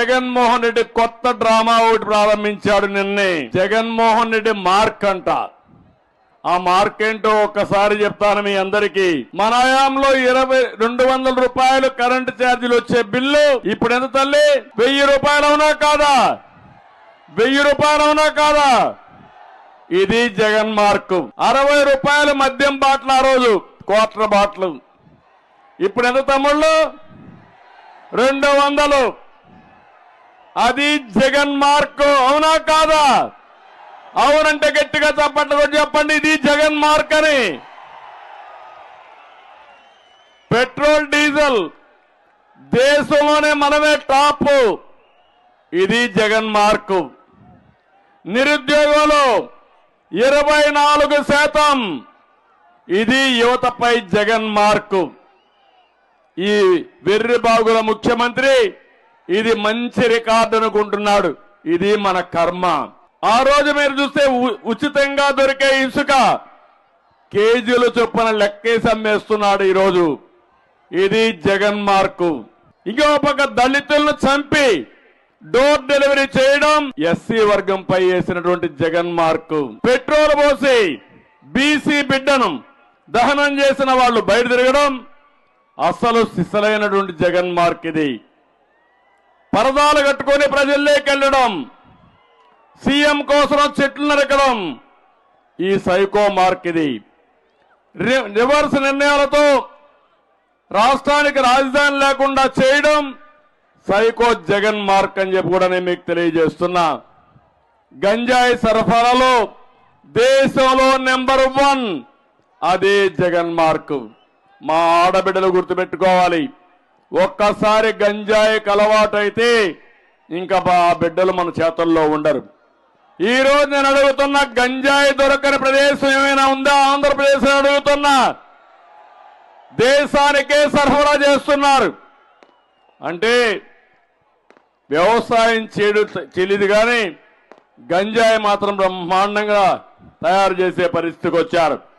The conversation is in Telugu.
జగన్మోహన్ రెడ్డి కొత్త డ్రామా ఒకటి ప్రారంభించాడు నిన్నే. జగన్మోహన్ రెడ్డి మార్క్ అంట. ఆ మార్క్ ఏంటో ఒక్కసారి చెప్తాను మీ అందరికీ. మన హయాంలో ఇరవై రెండు వందల రూపాయలు కరెంటు ఛార్జీలు వచ్చే బిల్లు ఇప్పుడు ఎంత తల్లి? వెయ్యి రూపాయలు అవునా కాదా? వెయ్యి రూపాయలు అవునా కాదా? ఇది జగన్ మార్కు. అరవై రూపాయలు మద్యం బాటిల్ ఆ రోజు. Quarter bottle. ఇప్పుడు ఎంత తమ్ముళ్ళు? రెండు వందలు. అది జగన్ మార్కు అవునా కాదా? అవునంటే గట్టిగా చప్పట్లు చెప్పండి ఇది జగన్ మార్క్ అని పెట్రోల్ డీజిల్ దేశంలోనే మనమే టాప్. ఇది జగన్ మార్కు. నిరుద్యోగంలో ఇరవై నాలుగు శాతం. ఇది యువతపై జగన్ మార్కు. ఈ వెర్రి బాగుల ముఖ్యమంత్రి ఇది మంచి రికార్డు అనుకుంటున్నాడు. ఇది మన కర్మ. ఆ రోజు మీరు చూస్తే ఉ- ఉచితంగా దొరికే ఇసుక కేజీలు చొప్పున లెక్కేసి అమ్మేస్తున్నాడు ఈరోజు. ఇది జగన్ మార్కు. ఇంకో పక్క దళితులను చంపి డోర్ డెలివరీ చేయడం ఎస్సీ వర్గంపై వేసినటువంటి జగన్ మార్కు. పెట్రోల్ పోసి బీసీ బిడ్డను దహనం చేసిన వాళ్ళు బయట తిరగడం అసలు సిసలైనటువంటి జగన్ మార్క్ ఇది. పరదాలు కట్టుకొని ప్రజల్లోకి వెళ్ళడం సీఎం కోసం చెట్లు నరకడం ఈ సైకో మార్క్ ఇది. రివర్స్ నిర్ణయాలతో రాష్ట్రానికి రాజధాని లేకుండా చేయడం సైకో జగన్ మార్క్ అని చెప్పి కూడా నేను మీకు తెలియజేస్తున్నా. గంజాయి సరఫరాలో దేశంలో నెంబర్ వన్ అదే జగన్ మార్క్. మా ఆడబిడ్డలు గుర్తుపెట్టుకోవాలి. ఒక్కసారి గంజాయికి అలవాటైతే ఇంకా ఆ బిడ్డలు మన చేతుల్లో ఉండరు. ఈ రోజు నేను అడుగుతున్న గంజాయి దొరకని ప్రదేశం ఏమైనా ఉందా? ఆంధ్రప్రదేశ్ అడుగుతున్నా. దేశానికే సరఫరా చేస్తున్నారు. అంటే వ్యవసాయం చేయడు చెల్లిది కానీ గంజాయి మాత్రం బ్రహ్మాండంగా తయారు చేసే పరిస్థితికి వచ్చారు.